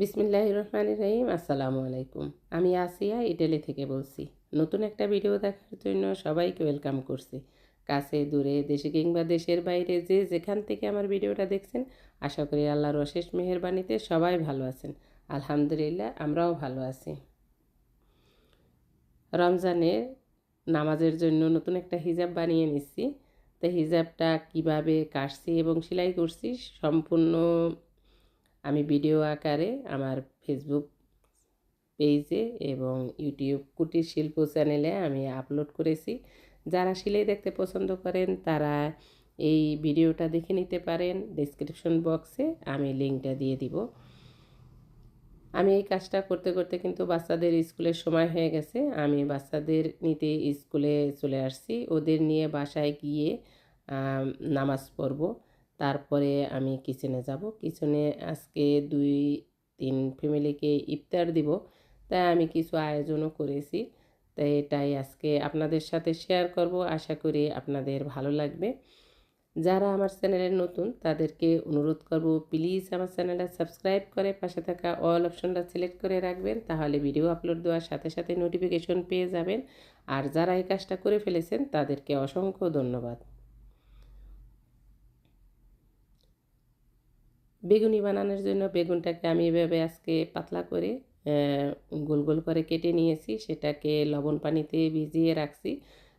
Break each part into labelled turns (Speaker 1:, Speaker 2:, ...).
Speaker 1: বিসমিল্লাহ রহমান রহিম আসসালামু আলাইকুম আমি আসিয়া ইটালি থেকে বলছি, নতুন একটা ভিডিও দেখার জন্য সবাইকে ওয়েলকাম করছি। কাছে, দূরে, দেশে কিংবা দেশের বাইরে যে যেখান থেকে আমার ভিডিওটা দেখছেন, আশা করি আল্লাহর অশেষ মেহরবানিতে সবাই ভালো আছেন। আলহামদুলিল্লাহ, আমরাও ভালো আছি। রমজানে নামাজের জন্য নতুন একটা হিজাব বানিয়ে নিচ্ছি। তো হিজাবটা কীভাবে কাটছি এবং সেলাই করছি সম্পূর্ণ আমি ভিডিও আকারে আমার ফেসবুক পেজে এবং ইউটিউব কুটির শিল্প চ্যানেলে আমি আপলোড করেছি। যারা সেলাই দেখতে পছন্দ করেন, তারা এই ভিডিওটা দেখে নিতে পারেন। ডিসক্রিপশন বক্সে আমি লিঙ্কটা দিয়ে দিব। আমি এই কাজটা করতে করতে কিন্তু বাচ্চাদের স্কুলের সময় হয়ে গেছে। আমি বাচ্চাদের নিতে স্কুলে চলে আসছি। ওদের নিয়ে বাসায় গিয়ে নামাজ পড়ব। তারপরে আমি কিচেনে যাব। কিচেনে আজকে দুই, তিন ফ্যামিলিকে ইফতার দিব। তাই আমি কিছু আয়োজনও করেছি। তাই এটাই আজকে আপনাদের সাথে শেয়ার করব। আশা করি আপনাদের ভালো লাগবে। যারা আমার চ্যানেলে নতুন, তাদেরকে অনুরোধ করব প্লিজ আমার চ্যানেলটা সাবস্ক্রাইব করে পাশে থাকা অল অপশনটা সিলেক্ট করে রাখবেন। তাহলে ভিডিও আপলোড দেওয়ার সাথে সাথে নোটিফিকেশন পেয়ে যাবেন। আর যারা এই কাজটা করে ফেলেছেন, তাদেরকে অসংখ্য ধন্যবাদ। বেগুনি বানানোর জন্য বেগুনটাকে আমি এভাবে আজকে পাতলা করে গোল গোল করে কেটে নিয়েছি। সেটাকে লবণ পানিতে ভিজিয়ে রাখছি।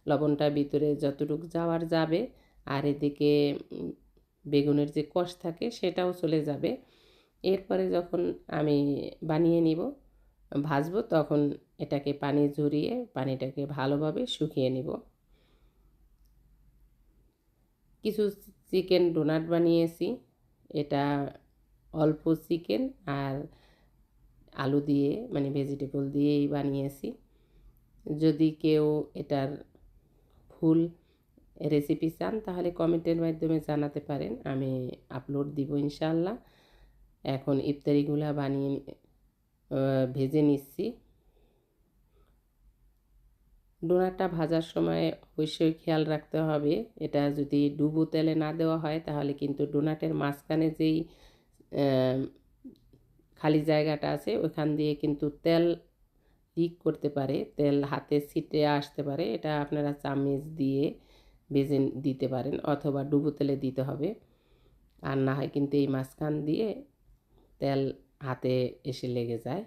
Speaker 1: লবণটা ভিতরে যতটুকু যাওয়ার যাবে, আর এদিকে বেগুনের যে কষ থাকে সেটাও চলে যাবে। এরপরে যখন আমি বানিয়ে নিব, ভাজবো, তখন এটাকে পানি ঝরিয়ে পানিটাকে ভালোভাবে শুকিয়ে নিব। কিছু চিকেন ডোনাট বানিয়েছি। এটা অল্প চিকেন আর আলু দিয়ে মানে ভেজিটেবল দিয়েই বানিয়েছি। যদি কেউ এটার ফুল রেসিপি চান, তাহলে কমেন্টের মাধ্যমে জানাতে পারেন। আমি আপলোড দিব ইনশাল্লাহ এখন ইফতারিগুলা বানিয়ে ভেজে নিচ্ছি। ডোনাটা ভাজার সময় অবশ্যই খেয়াল রাখতে হবে। এটা যদি ডুবো তেলে না দেওয়া হয়, তাহলে কিন্তু ডোনাটের মাঝখানে যেই খালি জায়গাটা আছে ওখান দিয়ে কিন্তু তেল লিক করতে পারে, তেল হাতে ছিটে আসতে পারে। এটা আপনারা চামিচ দিয়ে বেজে দিতে পারেন অথবা ডুবো তেলে দিতে হবে। আর না হয় কিন্তু এই মাঝখান দিয়ে তেল হাতে এসে লেগে যায়।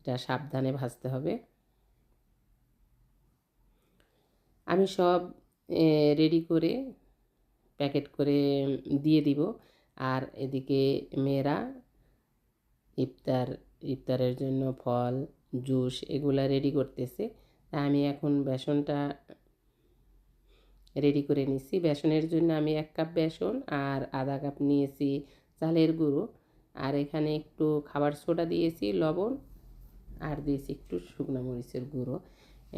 Speaker 1: এটা সাবধানে ভাজতে হবে। আমি সব রেডি করে প্যাকেট করে দিয়ে দিব। আর এদিকে মেয়েরা ইফতার, ইফতারের জন্য ফল, জুস এগুলা রেডি করতেছে। তা আমি এখন বেসনটা রেডি করে নিচ্ছি বেসনের জন্য আমি এক কাপ বেসন আর আধা কাপ নিয়েছি চালের গুঁড়ো। আর এখানে একটু খাবার সোডা দিয়েছি, লবণ। আর দিয়েছি একটু শুকনো মরিচের গুঁড়ো।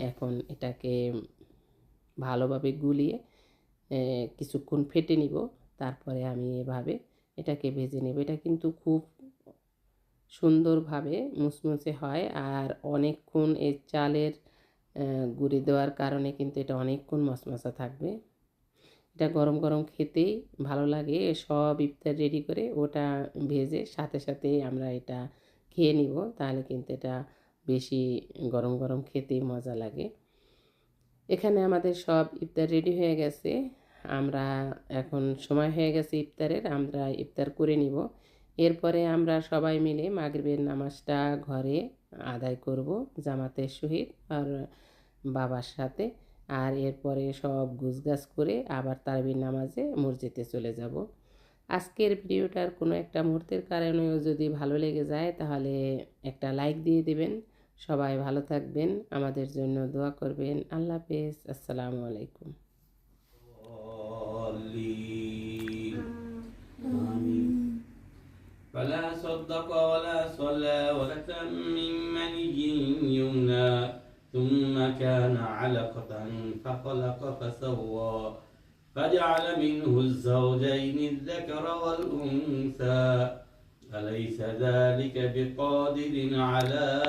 Speaker 1: এখন এটাকে ভালোভাবে গুলিয়ে কিছুক্ষণ ফেটে নিব। তারপরে আমি এভাবে এটাকে ভেজে নেব। এটা কিন্তু খুব সুন্দরভাবে মুচমুচে হয় আর অনেকক্ষণ এই চালের গুঁড়ি দেওয়ার কারণে কিন্তু এটা অনেকক্ষণ মশমশা থাকবে। এটা গরম গরম খেতেই ভালো লাগে। সব ইফতার রেডি করে ওটা ভেজে সাথে সাথে আমরা এটা খেয়ে নিব। তাহলে কিন্তু এটা বেশি গরম গরম খেতেই মজা লাগে। এখানে আমাদের সব ইফতার রেডি হয়ে গেছে। আমরা এখন সময় হয়ে গেছে ইফতারের, আমরা ইফতার করে নিব। এরপরে আমরা সবাই মিলে মাগরিবের নামাজটা ঘরে আদায় করব, জামাতের সহিত আর বাবার সাথে। আর এরপরে সব গুছগাছ করে আবার তারবির নামাজে মসজিদে চলে যাব। আজকের ভিডিওটার কোনো একটা মুহূর্তের কারণেও যদি ভালো লেগে যায়, তাহলে একটা লাইক দিয়ে দেবেন। সবাই ভালো থাকবেন আমাদের জন্য দোয়া করবেন আল্লাহ হাফেজ আসসালামু আলাইকুম
Speaker 2: فلا صدق ولا صلى ولكن من مني يمنى ثم كان علقة فخلق فسوى فجعل منه الزوجين الذكر والأنثى أليس ذلك بقادر على